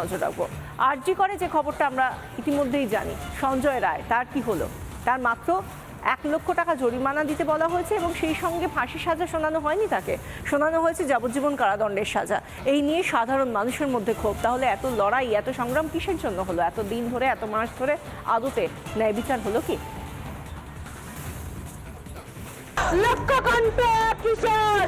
নজর রাখব। আরজি করে যে খবরটা আমরা ইতিমধ্যেই জানি, সঞ্জয় রায়, তার কি হলো? তার মাত্র এক লক্ষ টাকা জরিমানা দিতে বলা হয়েছে এবং সেই সঙ্গে ফাঁসি সাজা শোনানো হয়নি তাকে। শোনানো হয়েছে যাবজ্জীবন কারাদণ্ডের সাজা। এই নিয়ে সাধারণ মানুষের মধ্যে ক্ষোভ। তাহলে এত লড়াই, এত সংগ্রাম কিসের জন্য হলো? এত দিন ধরে, এত মাস ধরে আদতে ন্যায় বিচার হলো কি? লক্ষ্য কিশোর।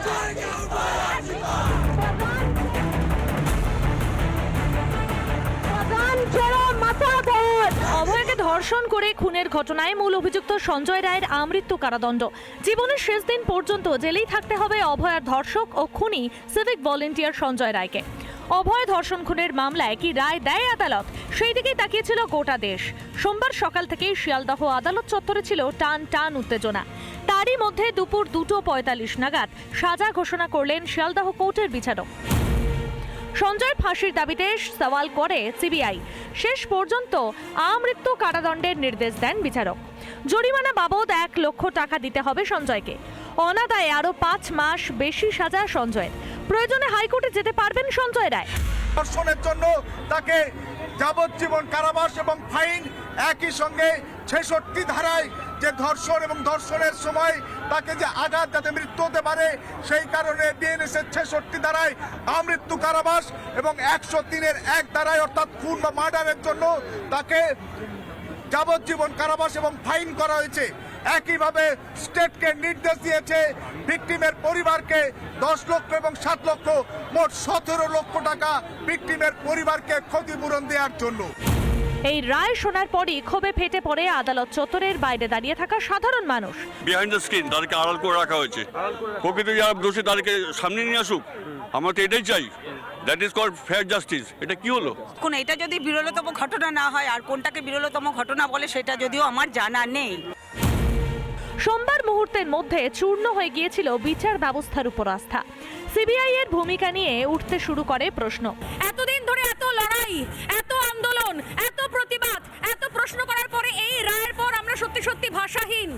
ধর্ষণ করে খুনের ঘটনায় মূল অভিযুক্ত সঞ্জয় রায়ের আমৃত্যু কারাদণ্ড। জীবনের শেষ দিন পর্যন্ত জেলেই থাকতে হবে অভয়ার ধর্ষক ও খুনি সিভিক ভলেন্টিয়ার সঞ্জয় রায়কে। অভয় ধর্ষণ খুনের মামলায় কি রায় দেয় আদালত? সেই দিকেই তাকিয়েছিল গোটা দেশ। সোমবার সকাল থেকেই শিয়ালদহ আদালত চত্বরে ছিল টান টান উত্তেজনা। তারই মধ্যে দুপুর দুটো পঁয়তাল্লিশ নাগাদ সাজা ঘোষণা করলেন শিয়ালদহ কোর্টের বিচারক। সঞ্জয়ের ফাঁসির দাবিতে সওয়াল করে সিবিআই। শেষ পর্যন্ত আমৃত্যু কারাদণ্ডের নির্দেশ দেন বিচারক। জরিমানা বাবদ এক লক্ষ টাকা দিতে হবে সঞ্জয়কে। অনাদায়ে আরও পাঁচ মাস বেশি সাজা সঞ্জয়ের। প্রয়োজনে হাইকোর্টে যেতে পারবেন সঞ্জয় রায়। ধর্ষণের জন্য তাকে যাবজ্জীবন কারাবাস এবং ফাইন একই সঙ্গে ছেষট্টি ধারায় যে ধর্ষণ এবং ধর্ষণের সময় তাকে যে আঘাত যাতে মৃত্যু হতে পারে, সেই কারণে বিএনএস এর ছেষট্টি ধারায় আমৃত্যু কারাবাস এবং একশো তিনের এক ধারায় অর্থাৎ খুন বা মার্ডারের জন্য তাকে যাবজ্জীবন কারাবাস এবং ফাইন করা হয়েছে। একইভাবে স্টেটকে নির্দেশ দিয়েছে ভিকটিমের পরিবারকে দশ লক্ষ এবং সাত লক্ষ, মোট সতেরো লক্ষ টাকা ভিকটিমের পরিবারকে ক্ষতিপূরণ দেওয়ার জন্য। এই রায় শোনার পরই ক্ষোভে ফেটে পড়ে আদালত চত্বরের বাইরে দাঁড়িয়ে থাকা সাধারণ মানুষ। বিহাইন্ড দ্য স্ক্রিন তাদেরকে আড়াল করে রাখা হয়েছে। প্রকৃত যারা দোষী তাদেরকে সামনে নিয়ে আসুক। আমরা তো এটাই চাই। That is called fair justice এটা কি হলো? কোন এটা যদি বিরলতম ঘটনা না হয় আর কোনটাকে বিরলতম ঘটনা বলে সেটা যদিও আমার জানা নেই। সোমবার মুহূর্তের মধ্যে চূর্ণ হয়ে গিয়েছিল বিচার ব্যবস্থার উপর আস্থা। সিবিআই এর ভূমিকা নিয়ে উঠতে শুরু করে প্রশ্ন। এতদিন ধরে এত লড়াই এত আন্দোলন এত প্রতিবাদ এত প্রশ্ন করার পরে এই রায়ের পর আমরা সত্যি সত্যি ভাষাহীন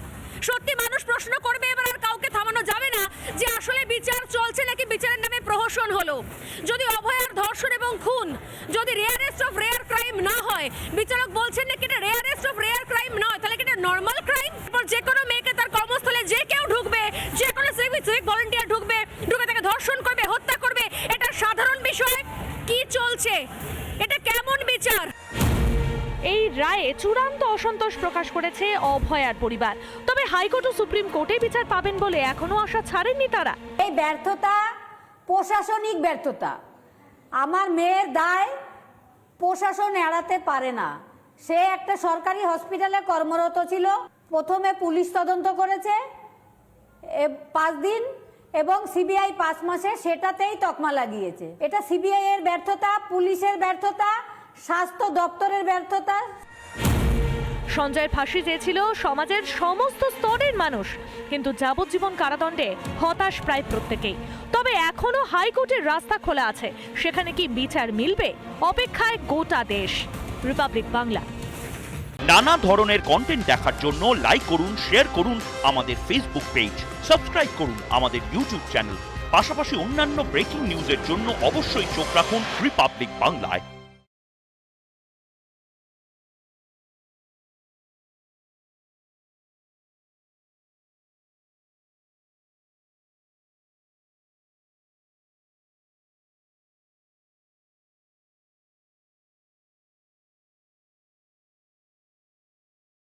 সত্যি মানুষ প্রশ্ন করবে এবার আর কাউকে থামানো যাবে না যে আসলে বিচার চলছে নাকি বিচারের নামে প্রহসন হলো। যদি অভয়ার ধর্ষণ এবং খুন, যদি রেয়ারেস্ট অফ রেয়ার ক্রাইম না হয়, বিচারক বলছেন নাকি এটা রেয়ারেস্ট অফ রেয়ার ক্রাইম নয়, তাহলে এটা নর্মাল ক্রাইম যে কোনো মেয়েকে তার কর্মস্থলে যে কেউ ঢুকবে, যে কোনো সিভিক সিভিক ভলেন্টিয়ার ঢুকবে, ঢুকে তাকে ধর্ষণ করবে, হত্যা করবে, এটা সাধারণ বিষয়। কি চলছে? রায়ে চূড়ান্ত অসন্তোষ প্রকাশ করেছে অভয়ার পরিবার। তবে হাইকোর্ট ও সুপ্রিম কোর্টে বিচার পাবেন বলে এখনও আশা ছাড়েননি তারা। এই ব্যর্থতা, প্রশাসনিক ব্যর্থতা, আমার মেয়ের দায় প্রশাসন এড়াতে পারে না। সে একটা সরকারি হসপিটালে কর্মরত ছিল, প্রথমে পুলিশ তদন্ত করেছে পাঁচ দিন এবং সিবিআই পাঁচ মাসে সেটাতেই তকমা লাগিয়েছে। এটা সিবিআই এর ব্যর্থতা, পুলিশের ব্যর্থতা স্বাস্থ্য দপ্তরের ব্যর্থতা? সঞ্জয়ের ফাঁসি চেয়েছিল সমাজের সমস্ত স্তরের মানুষ কিন্তু যাবজ্জীবন কারাদণ্ডে হতাশ প্রায় প্রত্যেকেই। তবে এখনও হাইকোর্টের রাস্তা খোলা আছে সেখানে কি বিচার মিলবে? অপেক্ষায় গোটা দেশ। রিপাবলিক বাংলা। নানা ধরনের কন্টেন্ট দেখার জন্য লাইক করুন শেয়ার করুন আমাদের ফেসবুক পেজ সাবস্ক্রাইব করুন আমাদের ইউটিউব চ্যানেল পাশাপাশি অন্যান্য ব্রেকিং নিউজের জন্য অবশ্যই চোখ রাখুন রিপাবলিক বাংলায়